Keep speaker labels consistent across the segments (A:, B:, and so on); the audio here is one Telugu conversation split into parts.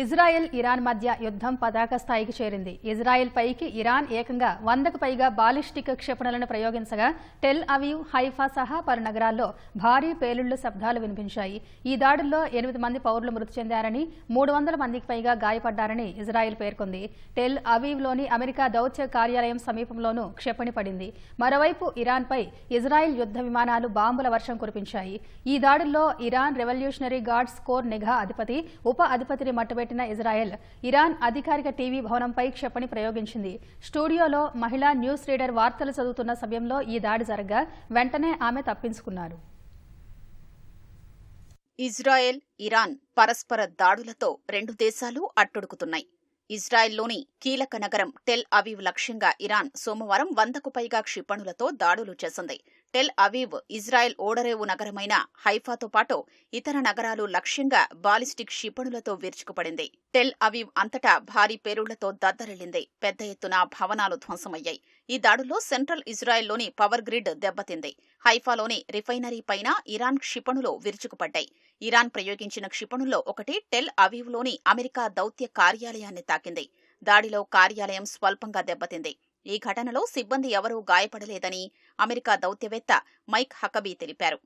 A: ఇజ్రాయెల్ ఇరాన్ మధ్య యుద్ధం పతాక స్థాయికి చేరింది. ఇజ్రాయెల్ పైకి ఇరాన్ ఏకంగా వందకు పైగా బాలిస్టిక్ క్షిపణులను ప్రయోగించగా టెల్ అవీవ్ హైఫా సహా పలు నగరాల్లో భారీ పేలుళ్ళ శబ్దాలు వినిపించాయి. ఈ దాడుల్లో ఎనిమిది మంది పౌరులు మృతి చెందారని మూడు వందల మందికి పైగా గాయపడ్డారని ఇజ్రాయెల్ పేర్కొంది. టెల్ అవీవ్లోని అమెరికా దౌత్య కార్యాలయం సమీపంలోనూ క్షిపణి పడింది. మరోవైపు ఇరాన్పై ఇజ్రాయెల్ యుద్ధ విమానాలు బాంబుల వర్షం కురిపించాయి. ఈ దాడుల్లో ఇరాన్ రెవల్యూషనరీ గార్డ్స్ కోర్ నిఘా అధిపతి ఉప అధిపతిని పెట్టిన ఇజ్రాయెల్ ఇరాన్ అధికారిక టీవీ భవనంపై క్షిపణి ప్రయోగించింది. స్టూడియోలో మహిళా న్యూస్ రీడర్ వార్తలు చదువుతున్న సమయంలో ఈ దాడి జరగగా వెంటనే ఆమె తప్పించుకున్నారు.
B: ఇజ్రాయెల్ ఇరాన్ పరస్పర దాడులతో రెండు దేశాలు అట్టుడుకుతున్నాయి. ఇజ్రాయెల్లోని కీలక నగరం టెల్ అవీవ్ లక్ష్యంగా ఇరాన్ సోమవారం వందకు పైగా క్షిపణులతో దాడులు చేసింది. టెల్ అవీవ్ ఇజ్రాయెల్ ఓడరేవు నగరమైన హైఫాతో పాటు ఇతర నగరాలు లక్ష్యంగా బాలిస్టిక్ క్షిపణులతో విరుచుకుపడింది. టెల్ అవీవ్ అంతటా భారీ పేలుళ్ళతో దద్దరిల్లింది. పెద్ద ఎత్తున భవనాలు ధ్వంసమయ్యాయి. ఈ దాడుల్లో సెంట్రల్ ఇజ్రాయెల్లోని పవర్ గ్రిడ్ దెబ్బతింది. హైఫాలోని రిఫైనరీ పైన ఇరాన్ క్షిపణులు విరుచుకుపడ్డాయి. ఇరాన్ ప్రయోగించిన క్షిపణుల్లో ఒకటి టెల్ అవీవ్లోని అమెరికా దౌత్య కార్యాలయాన్ని తాకింది. దాడిలో కార్యాలయం స్వల్పంగా దెబ్బతింది. ఈ ఘటనలో సిబ్బంది ఎవరూ గాయపడలేదని అమెరికా దౌత్యవేత్త మైక్ హకబీ తెలిపారు.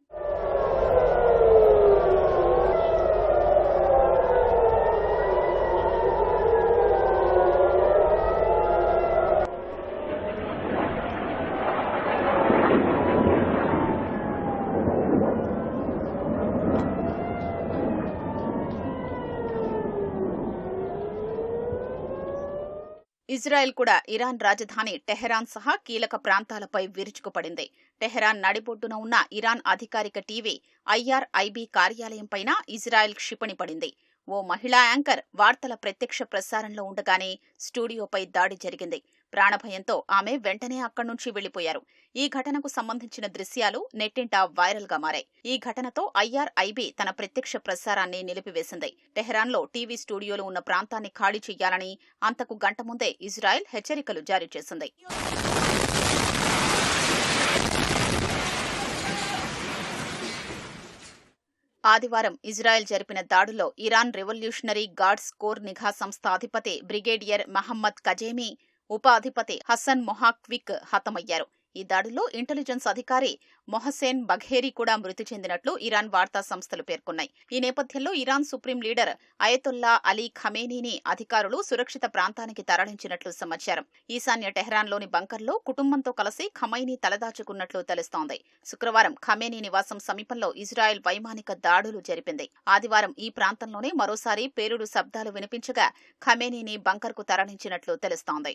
B: ఇజ్రాయెల్ కూడా ఇరాన్ రాజధాని టెహరాన్ సహా కీలక ప్రాంతాలపై విరుచుకుపడింది. టెహరాన్ నడిబొడ్డున ఉన్న ఇరాన్ అధికారిక టీవీ ఐఆర్ఐబీ కార్యాలయంపైన ఇజ్రాయెల్ క్షిపణి పడింది. ఓ మహిళా యాంకర్ వార్తల ప్రత్యక్ష ప్రసారంలో ఉండగానే స్టూడియోపై దాడి జరిగింది. ప్రాణభయంతో ఆమె వెంటనే అక్కడి నుంచి వెళ్ళిపోయారు ఈ ఘటనకు సంబంధించిన దృశ్యాలు నెట్టింట వైరల్గా మారాయి. ఈ ఘటనతో ఐఆర్ఐబీ తన ప్రత్యక్ష ప్రసారాన్ని నిలిపివేసింది. టెహ్రాన్లో టీవీ స్టూడియోలు ఉన్న ప్రాంతాన్ని ఖాళీ చేయాలని అంతకు గంట ముందే ఇజ్రాయెల్ హెచ్చరికలు జారీ చేసింది. ఆదివారం ఇజ్రాయెల్ జరిపిన దాడుల్లో ఇరాన్ రెవల్యూషనరీ గార్డ్స్ కోర్ నిఘా సంస్థ అధిపతి బ్రిగేడియర్ మహమ్మద్ కజేమీ ఉపాధిపతి హసన్ మొహాక్విక్ హతమయ్యారు. ఈ దాడిలో ఇంటెలిజెన్స్ అధికారి మొహసేన్ బఘేరీ కూడా మృతి చెందినట్లు ఇరాన్ వార్తా సంస్థలు పేర్కొన్నాయి. ఈ నేపథ్యంలో Iran supreme leader Ayatollah Ali ఖమేనీని అధికారులు సురక్షిత ప్రాంతానికి తరలించినట్లు సమాచారం. ఈశాన్య టెహ్రాన్లోని బంకర్లో కుటుంబంతో కలిసి ఖమైనీ తలదాచుకున్నట్లు తెలుస్తోంది. శుక్రవారం ఖమేనీ నివాసం సమీపంలో ఇజ్రాయెల్ వైమానిక దాడులు జరిపింది. ఆదివారం ఈ ప్రాంతంలోనే మరోసారి పేలుడు శబ్దాలు వినిపించగా ఖమేనీని బంకర్కు తరలించినట్లు తెలుస్తోంది.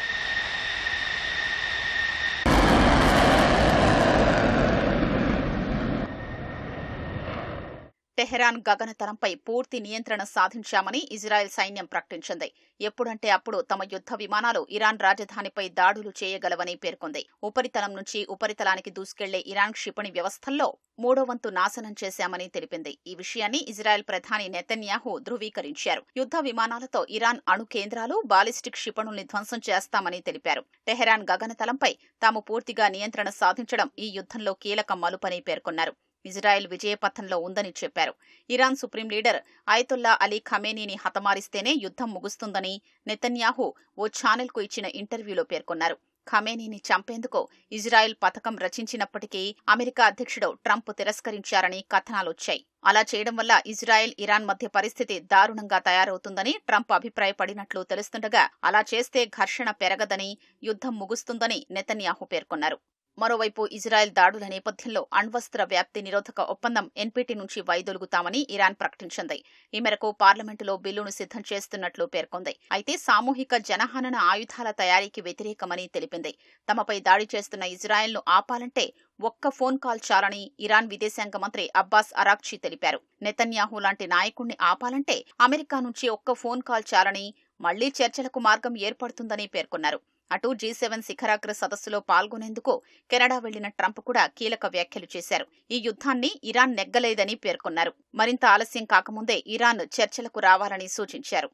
B: టెహరాన్ గగనతలంపై పూర్తి నియంత్రణ సాధించామని ఇజ్రాయెల్ సైన్యం ప్రకటించింది. ఎప్పుడంటే అప్పుడు తమ యుద్ధ విమానాలు ఇరాన్ రాజధానిపై దాడులు చేయగలవని పేర్కొంది. ఉపరితలం నుంచి ఉపరితలానికి దూసుకెళ్ళే ఇరాన్ క్షిపణి వ్యవస్థల్లో మూడో వంతు నాశనం చేశామని తెలిపింది. ఈ విషయాన్ని ఇజ్రాయెల్ ప్రధాని నెతన్యాహు ధృవీకరించారు. యుద్ధ విమానాలతో ఇరాన్ అణు కేంద్రాలు బాలిస్టిక్ క్షిపణుల్ని ధ్వంసం చేస్తామని తెలిపారు. టెహరాన్ గగనతలంపై తాము పూర్తిగా నియంత్రణ సాధించడం ఈ యుద్ధంలో కీలక మలుపని పేర్కొన్నారు. ఇజ్రాయెల్ విజయపథంలో ఉందని చెప్పారు. Iran supreme leader Ayatollah Ali ఖమేనీని హతమారిస్తేనే యుద్ధం ముగుస్తుందని నెతన్యాహు ఓ ఛానల్కు ఇచ్చిన ఇంటర్వ్యూలో పేర్కొన్నారు. ఖమేనీని చంపేందుకు ఇజ్రాయెల్ పథకం రచించినప్పటికీ అమెరికా అధ్యక్షుడు ట్రంప్ తిరస్కరించారని కథనాలొచ్చాయి. అలా చేయడం వల్ల ఇజ్రాయెల్ ఇరాన్ మధ్య పరిస్థితి దారుణంగా తయారవుతుందని ట్రంప్ అభిప్రాయపడినట్లు తెలుస్తుండగా అలా చేస్తే ఘర్షణ పెరగదని యుద్ధం ముగుస్తుందని నెతన్యాహు పేర్కొన్నారు. మరోవైపు ఇజ్రాయెల్ దాడుల నేపథ్యంలో అణ్వస్త్ర వ్యాప్తి నిరోధక ఒప్పందం ఎన్పీటీ నుంచి వైదొలుగుతామని ఇరాన్ ప్రకటించింది. ఈ మేరకు పార్లమెంటులో బిల్లును సిద్ధం చేస్తున్నట్లు పేర్కొంది. అయితే సామూహిక జనహనన ఆయుధాల తయారీకి వ్యతిరేకమని తెలిపింది. తమపై దాడి చేస్తున్న ఇజ్రాయెల్ను ఆపాలంటే ఒక్క ఫోన్ కాల్ చాలని ఇరాన్ విదేశాంగ మంత్రి అబ్బాస్ అరాక్చి తెలిపారు. నెతన్యాహు లాంటి నాయకుణ్ణి ఆపాలంటే అమెరికా నుంచి ఒక్క ఫోన్ కాల్ చాలని మళ్ళీ చర్చలకు మార్గం ఏర్పడుతుందని పేర్కొన్నారు. అటు జీ సెవెన్ శిఖరాగ్ర సదస్సులో పాల్గొనేందుకు కెనడా వెళ్ళిన ట్రంప్ కూడా కీలక వ్యాఖ్యలు చేశారు. ఈ యుద్ధాన్ని ఇరాన్ నెగ్గలేదని పేర్కొన్నారు. మరింత ఆలస్యం కాకముందే ఇరాన్ చర్చలకు రావాలని సూచించారు.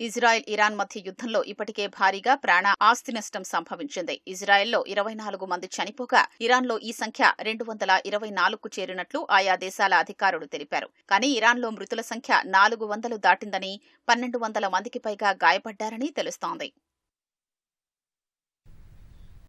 B: ఇజ్రాయెల్ ఇరాన్ మధ్య యుద్ధంలో ఇప్పటికే భారీగా ప్రాణ ఆస్తి నష్టం సంభవించింది. ఇజ్రాయెల్లో ఇరవై నాలుగు మంది చనిపోగా ఇరాన్లో ఈ సంఖ్య రెండు వందల ఇరవై నాలుగుకు చేరినట్లు ఆయా దేశాల అధికారులు తెలిపారు. కానీ ఇరాన్లో మృతుల సంఖ్య నాలుగు వందలు దాటిందని పన్నెండు వందల మందికి పైగా గాయపడ్డారని తెలుస్తోంది.